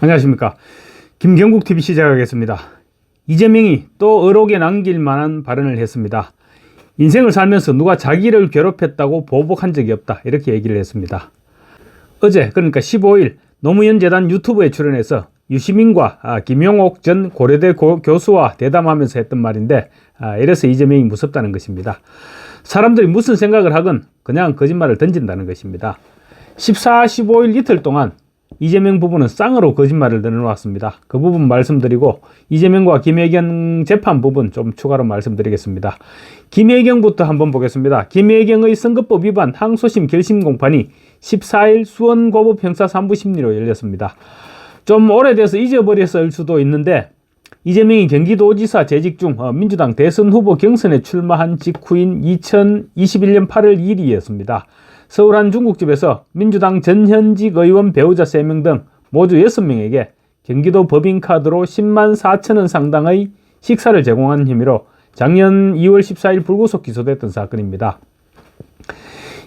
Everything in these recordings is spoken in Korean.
안녕하십니까. 김경국 TV 시작하겠습니다. 이재명이 또 의혹에 남길 만한 발언을 했습니다. 인생을 살면서 누가 자기를 괴롭혔다고 보복한 적이 없다. 이렇게 얘기를 했습니다. 어제 그러니까 15일 노무현 재단 유튜브에 출연해서 유시민과 아, 김용옥 전 고려대 고- 교수와 대담하면서 했던 말인데 아, 이래서 이재명이 무섭다는 것입니다. 사람들이 무슨 생각을 하건 그냥 거짓말을 던진다는 것입니다. 14, 15일 이틀 동안 이재명 부부는 쌍으로 거짓말을 늘어놓았습니다. 그 부분 말씀드리고 이재명과 김혜경 재판 부분 좀 추가로 말씀드리겠습니다. 김혜경부터 한번 보겠습니다. 김혜경의 선거법 위반 항소심 결심 공판이 14일 수원고법 형사 3부 심리로 열렸습니다. 좀 오래돼서 잊어버렸을 수도 있는데 이재명이 경기도지사 재직 중 어, 민주당 대선 후보 경선에 출마한 직후인 2021년 8월 2일이었습니다. 서울 한 중국집에서 민주당 전현직 의원 배우자 3명 등 모두 6명에게 경기도 법인카드로 10만 4천 원 상당의 식사를 제공한 혐의로 작년 2월 14일 불구속 기소됐던 사건입니다.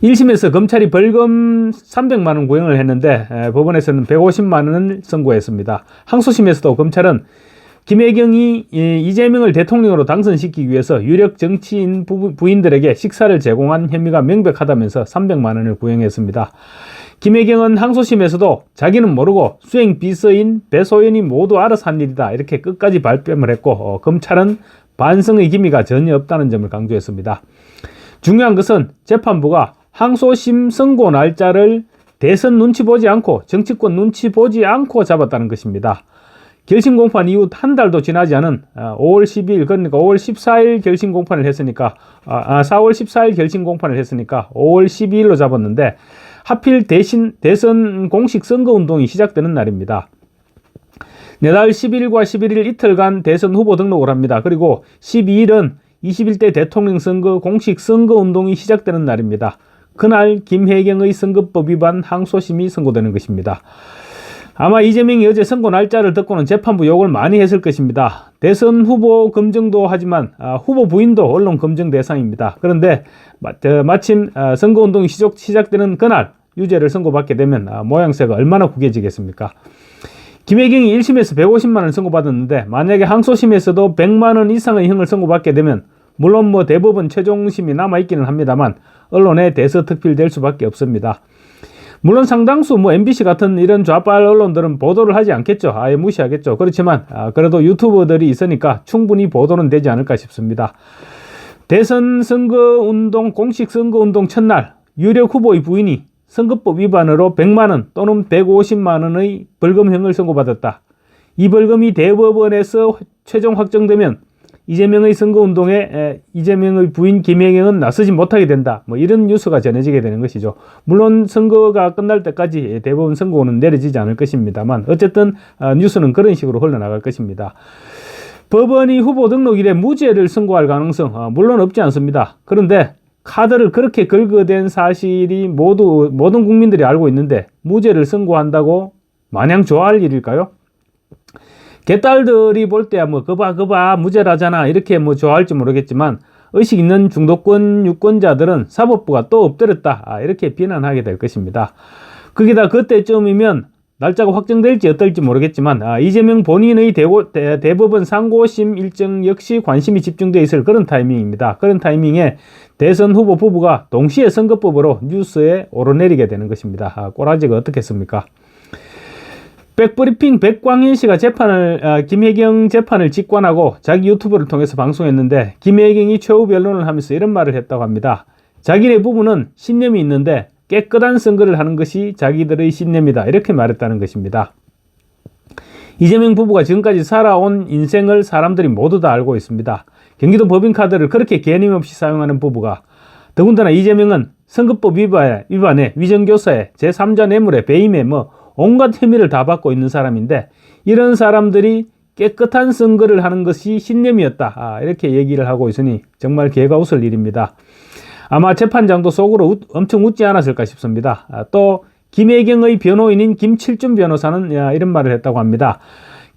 1심에서 검찰이 벌금 300만 원 구형을 했는데 에, 법원에서는 150만 원을 선고했습니다. 항소심에서도 검찰은 김혜경이 이, 이재명을 대통령으로 당선시키기 위해서 유력 정치인 부, 부인들에게 식사를 제공한 혐의가 명백하다면서 300만 원을 구형했습니다. 김혜경은 항소심에서도 자기는 모르고 수행 비서인 배소연이 모두 알아서 한 일이다 이렇게 끝까지 발뺌을 했고 어, 검찰은 반성의 기미가 전혀 없다는 점을 강조했습니다. 중요한 것은 재판부가 항소심 선고 날짜를 대선 눈치 보지 않고 정치권 눈치 보지 않고 잡았다는 것입니다. 결심 공판 이후 한 달도 지나지 않은 아, 5월 12일 그러니까 5월 14일 결심 공판을 했으니까 아, 아, 4월 14일 결심 공판을 했으니까 5월 12일로 잡았는데 하필 대신 대선 공식 선거 운동이 시작되는 날입니다. 내달 10일과 11일 이틀간 대선 후보 등록을 합니다. 그리고 12일은 21대 대통령 선거 공식 선거 운동이 시작되는 날입니다. 그날 김혜경의 선거법 위반 항소심이 선고되는 것입니다. 아마 이재명이 어제 선고 날짜를 듣고는 재판부 욕을 많이 했을 것입니다. 대선 후보 검증도 하지만 아, 후보 부인도 언론 검증 대상입니다. 그런데 마, 저, 마침 아, 선거운동이 시작, 시작되는 그날 유죄를 선고받게 되면 아, 모양새가 얼마나 구겨지겠습니까? 김혜경이 1심에서 150만 원을 선고받았는데 만약에 항소심에서도 100만 원 이상의 형을 선고받게 되면 물론 뭐 대법원 최종심이 남아있기는 합니다만 언론에 대서특필될 수밖에 없습니다. 물론 상당수 뭐 MBC 같은 이런 좌빨 언론들은 보도를 하지 않겠죠. 아예 무시하겠죠. 그렇지만 아, 그래도 유튜버들이 있으니까 충분히 보도는 되지 않을까 싶습니다. 대선 선거운동 공식 선거운동 첫날 유력 후보의 부인이 선거법 위반으로 100만 원 또는 150만 원의 벌금형을 선고받았다. 이 벌금이 대법원에서 최종 확정되면 이재명의 선거운동에 에, 이재명의 부인 김혜경은 나서지 못하게 된다. 뭐 이런 뉴스가 전해지게 되는 것이죠. 물론 선거가 끝날 때까지 대법원 선고는 내려지지 않을 것입니다만 어쨌든 아, 뉴스는 그런 식으로 흘러나갈 것입니다. 법원이 후보 등록일에 무죄를 선고할 가능성 아, 물론 없지 않습니다. 그런데 카드를 그렇게 긁어댄 사실이 모두 모든 국민들이 알고 있는데 무죄를 선고한다고 마냥 좋아할 일일까요? 개딸들이 볼 때야 뭐 그봐 그봐 무죄라잖아 이렇게 뭐 좋아할지 모르겠지만 의식 있는 중도권 유권자들은 사법부가 또 엎드렸다 아, 이렇게 비난하게 될 것입니다. 거기다 그때쯤이면 날짜가 확정될지 어떨지 모르겠지만 아, 이재명 본인의 대고, 대, 대법원 상고심 일정 역시 관심이 집중되어 있을 그런 타이밍입니다. 그런 타이밍에 대선 후보 부부가 동시에 선거법으로 뉴스에 오르내리게 되는 것입니다. 아, 꼬라지가 어떻겠습니까? 백브리핑 백광인 씨가 재판을 아, 김혜경 재판을 직관하고 자기 유튜브를 통해서 방송했는데 김혜경이 최후 변론을 하면서 이런 말을 했다고 합니다. 자기네 부부는 신념이 있는데 깨끗한 선거를 하는 것이 자기들의 신념이다 이렇게 말했다는 것입니다. 이재명 부부가 지금까지 살아온 인생을 사람들이 모두 다 알고 있습니다. 경기도 법인카드를 그렇게 개념 없이 사용하는 부부가 더군다나 이재명은 선거법 위반에, 위반에 위정교사에 제3자 뇌물에 배임에 뭐 온갖 혐의를 다 받고 있는 사람인데 이런 사람들이 깨끗한 선거를 하는 것이 신념이었다. 아, 이렇게 얘기를 하고 있으니 정말 개가 웃을 일입니다. 아마 재판장도 속으로 웃- 엄청 웃지 않았을까 싶습니다. 아, 또 김혜경의 변호인인 김칠준 변호사는 야, 이런 말을 했다고 합니다.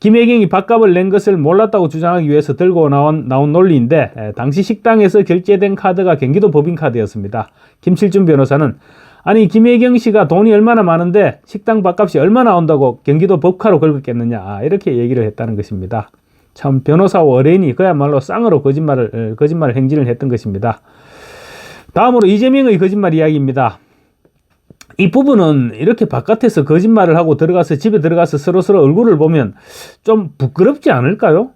김혜경이 밥값을 낸 것을 몰랐다고 주장하기 위해서 들고 나온, 나온 논리인데 에, 당시 식당에서 결제된 카드가 경기도 법인 카드였습니다. 김칠준 변호사는 아니 김혜경 씨가 돈이 얼마나 많은데 식당 밥값이 얼마 나 온다고 경기도 법카로 긁었겠느냐 아, 이렇게 얘기를 했다는 것입니다. 참 변호사와 어뢰인이 그야말로 쌍으로 거짓말을 어, 거짓말 행진을 했던 것입니다. 다음으로 이재명의 거짓말 이야기입니다. 이 부분은 이렇게 바깥에서 거짓말을 하고 들어가서 집에 들어가서 서로 서로 얼굴을 보면 좀 부끄럽지 않을까요?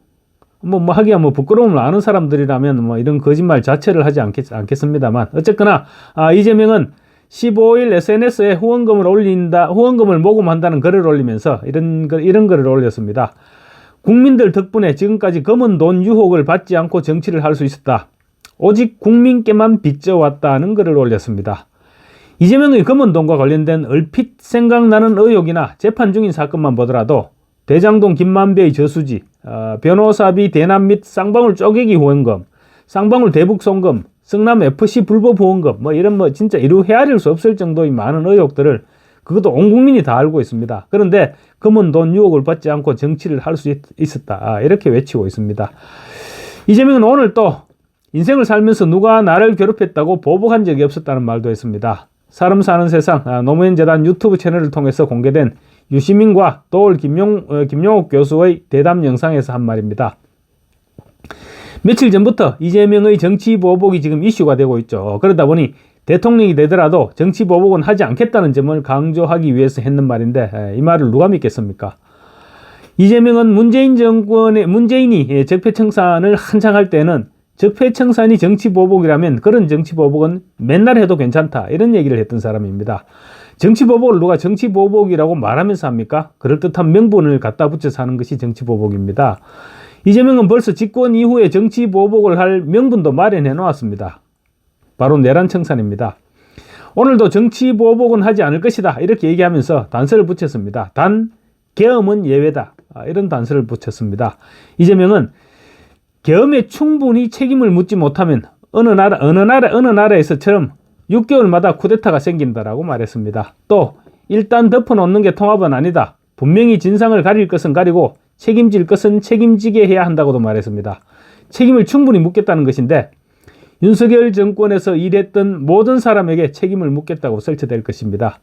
뭐, 뭐 하기야 뭐 부끄러움을 아는 사람들이라면 뭐 이런 거짓말 자체를 하지 않겠, 않겠습니다만 어쨌거나 아, 이재명은 15일 SNS에 후원금을 올린다, 후원금을 모금한다는 글을 올리면서 이런 글, 이런 글을 올렸습니다. 국민들 덕분에 지금까지 검은 돈 유혹을 받지 않고 정치를 할 수 있었다. 오직 국민께만 빚져왔다는 글을 올렸습니다. 이재명의 검은 돈과 관련된 얼핏 생각나는 의혹이나 재판 중인 사건만 보더라도 대장동 김만배의 저수지, 어, 변호사비 대남 및 쌍방울 쪼개기 후원금, 쌍방울 대북 송금, 성남 FC 불법 후원금, 뭐 이런 뭐 진짜 이루 헤아릴 수 없을 정도의 많은 의혹들을 그것도 온 국민이 다 알고 있습니다. 그런데 검은 돈 유혹을 받지 않고 정치를 할 수 있었다. 아, 이렇게 외치고 있습니다. 이재명은 오늘 또 인생을 살면서 누가 나를 괴롭혔다고 보복한 적이 없었다는 말도 했습니다. 사람 사는 세상 아, 노무현 재단 유튜브 채널을 통해서 공개된 유시민과 또올 김용, 어, 김용옥 교수의 대담 영상에서 한 말입니다. 며칠 전부터 이재명의 정치 보복이 지금 이슈가 되고 있죠. 그러다 보니 대통령이 되더라도 정치 보복은 하지 않겠다는 점을 강조하기 위해서 했는 말인데 에, 이 말을 누가 믿겠습니까? 이재명은 문재인 정권의 문재인이 예, 적폐 청산을 한창 할 때는 적폐 청산이 정치 보복이라면 그런 정치 보복은 맨날 해도 괜찮다. 이런 얘기를 했던 사람입니다. 정치 보복을 누가 정치 보복이라고 말하면서 합니까? 그럴듯한 명분을 갖다 붙여서 하는 것이 정치 보복입니다. 이재명은 벌써 집권 이후에 정치 보복을 할 명분도 마련해 놓았습니다. 바로 내란 청산입니다. 오늘도 정치 보복은 하지 않을 것이다. 이렇게 얘기하면서 단서를 붙였습니다. 단, 계엄은 예외다. 아, 이런 단서를 붙였습니다. 이재명은 계엄에 충분히 책임을 묻지 못하면 어느 나라 어느 나라 어느 나라에서처럼 6개월마다 쿠데타가 생긴다라고 말했습니다. 또 일단 덮어놓는 게 통합은 아니다. 분명히 진상을 가릴 것은 가리고 책임질 것은 책임지게 해야 한다고도 말했습니다. 책임을 충분히 묻겠다는 것인데 윤석열 정권에서 일했던 모든 사람에게 책임을 묻겠다고 설치될 것입니다.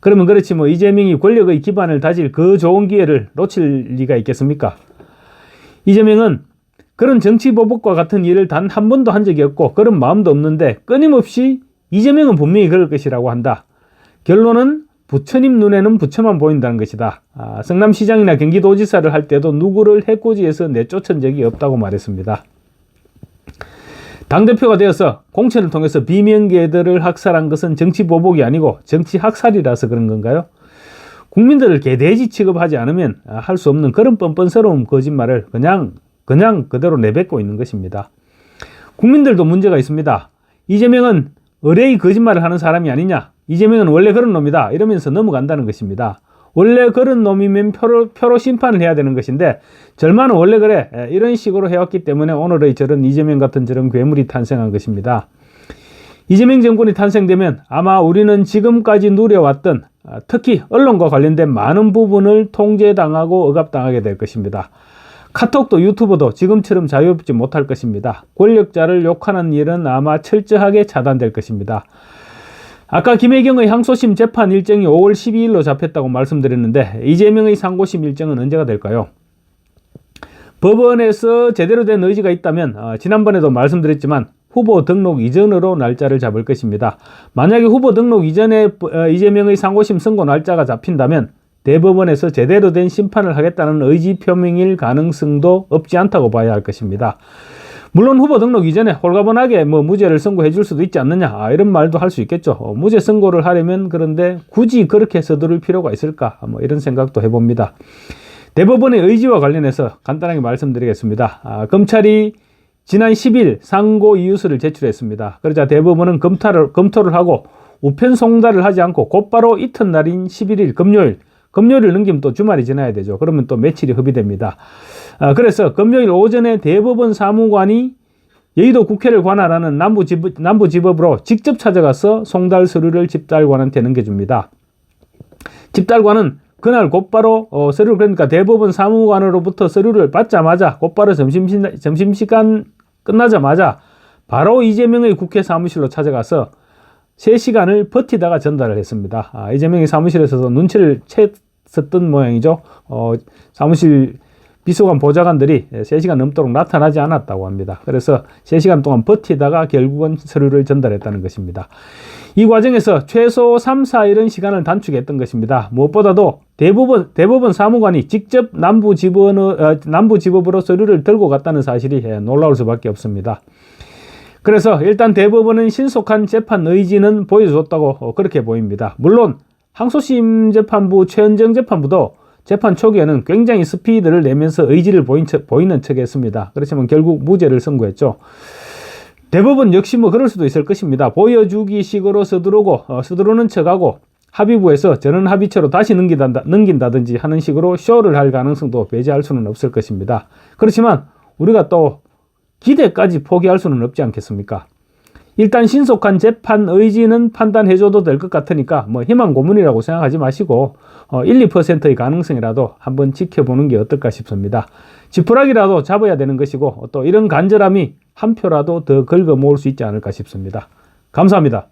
그러면 그렇지 뭐 이재명이 권력의 기반을 다질 그 좋은 기회를 놓칠 리가 있겠습니까? 이재명은 그런 정치 보복과 같은 일을 단 한 번도 한 적이 없고 그런 마음도 없는데 끊임없이 이재명은 분명히 그럴 것이라고 한다. 결론은 부처님 눈에는 부처만 보인다는 것이다. 아, 성남시장이나 경기도지사를 할 때도 누구를 해코지해서 내쫓은 적이 없다고 말했습니다. 당대표가 되어서 공천을 통해서 비명계들을 학살한 것은 정치 보복이 아니고 정치 학살이라서 그런 건가요? 국민들을 개돼지 취급하지 않으면 할 수 없는 그런 뻔뻔스러운 거짓말을 그냥 그냥 그대로 내뱉고 있는 것입니다. 국민들도 문제가 있습니다. 이재명은 의뢰의 거짓말을 하는 사람이 아니냐? 이재명은 원래 그런 놈이다. 이러면서 넘어간다는 것입니다. 원래 그런 놈이면 표로, 표로 심판을 해야 되는 것인데 절만은 원래 그래 이런 식으로 해왔기 때문에 오늘의 저런 이재명 같은 저런 괴물이 탄생한 것입니다. 이재명 정권이 탄생되면 아마 우리는 지금까지 누려왔던 아, 특히 언론과 관련된 많은 부분을 통제당하고 억압당하게 될 것입니다. 카톡도 유튜브도 지금처럼 자유롭지 못할 것입니다. 권력자를 욕하는 일은 아마 철저하게 차단될 것입니다. 아까 김혜경의 항소심 재판 일정이 5월 12일로 잡혔다고 말씀드렸는데 이재명의 상고심 일정은 언제가 될까요? 법원에서 제대로 된 의지가 있다면 어, 지난번에도 말씀드렸지만 후보 등록 이전으로 날짜를 잡을 것입니다. 만약에 후보 등록 이전에 어, 이재명의 상고심 선고 날짜가 잡힌다면 대법원에서 제대로 된 심판을 하겠다는 의지 표명일 가능성도 없지 않다고 봐야 할 것입니다. 물론 후보 등록 이전에 홀가분하게 뭐 무죄를 선고해 줄 수도 있지 않느냐 아, 이런 말도 할 수 있겠죠. 어, 무죄 선고를 하려면 그런데 굳이 그렇게 서두를 필요가 있을까 뭐 이런 생각도 해봅니다. 대법원의 의지와 관련해서 간단하게 말씀드리겠습니다. 아, 검찰이 지난 10일 상고 이유서를 제출했습니다. 그러자 대법원은 검토를, 검토를 하고 우편 송달을 하지 않고 곧바로 이튿날인 11일 금요일 금요일을 넘기면 또 주말이 지나야 되죠. 그러면 또 며칠이 허비됩니다. 아, 그래서 금요일 오전에 대법원 사무관이 여의도 국회를 관할하는 남부지법, 남부지법으로 직접 찾아가서 송달 서류를 집달관한테 넘겨줍니다. 집달관은 그날 곧바로 어, 서류를 그러니까 대법원 사무관으로부터 서류를 받자마자 곧바로 점심시, 점심시간 끝나자마자 바로 이재명의 국회 사무실로 찾아가서 3시간을 버티다가 전달을 했습니다. 아, 이재명이 사무실에서도 눈치를 챘 었던 모양이죠. 어, 사무실 비서관 보좌관들이 3시간 넘도록 나타나지 않았다고 합니다. 그래서 3시간 동안 버티다가 결국은 서류를 전달했다는 것입니다. 이 과정에서 최소 3, 4일은 시간을 단축했던 것입니다. 무엇보다도 대법원, 대법원 사무관이 직접 남부지법으로, 어, 남부 지법으로 서류를 들고 갔다는 사실이 예, 놀라울 수밖에 없습니다. 그래서 일단 대법원은 신속한 재판 의지는 보여줬다고 어, 그렇게 보입니다. 물론 항소심 재판부 최은정 재판부도 재판 초기에는 굉장히 스피드를 내면서 의지를 보인 척, 보이는 척했습니다. 그렇지만 결국 무죄를 선고했죠. 대법원 역시 뭐 그럴 수도 있을 것입니다. 보여주기 식으로 서두르고 어, 서두르는 척하고 합의부에서 전원 합의체로 다시 넘긴다, 넘긴다든지 하는 식으로 쇼를 할 가능성도 배제할 수는 없을 것입니다. 그렇지만 우리가 또 기대까지 포기할 수는 없지 않겠습니까? 일단 신속한 재판 의지는 판단해줘도 될 것 같으니까 뭐 희망 고문이라고 생각하지 마시고 어, 1, 2%의 가능성이라도 한번 지켜보는 게 어떨까 싶습니다. 지푸라기라도 잡아야 되는 것이고 또 이런 간절함이 한 표라도 더 긁어 모을 수 있지 않을까 싶습니다. 감사합니다.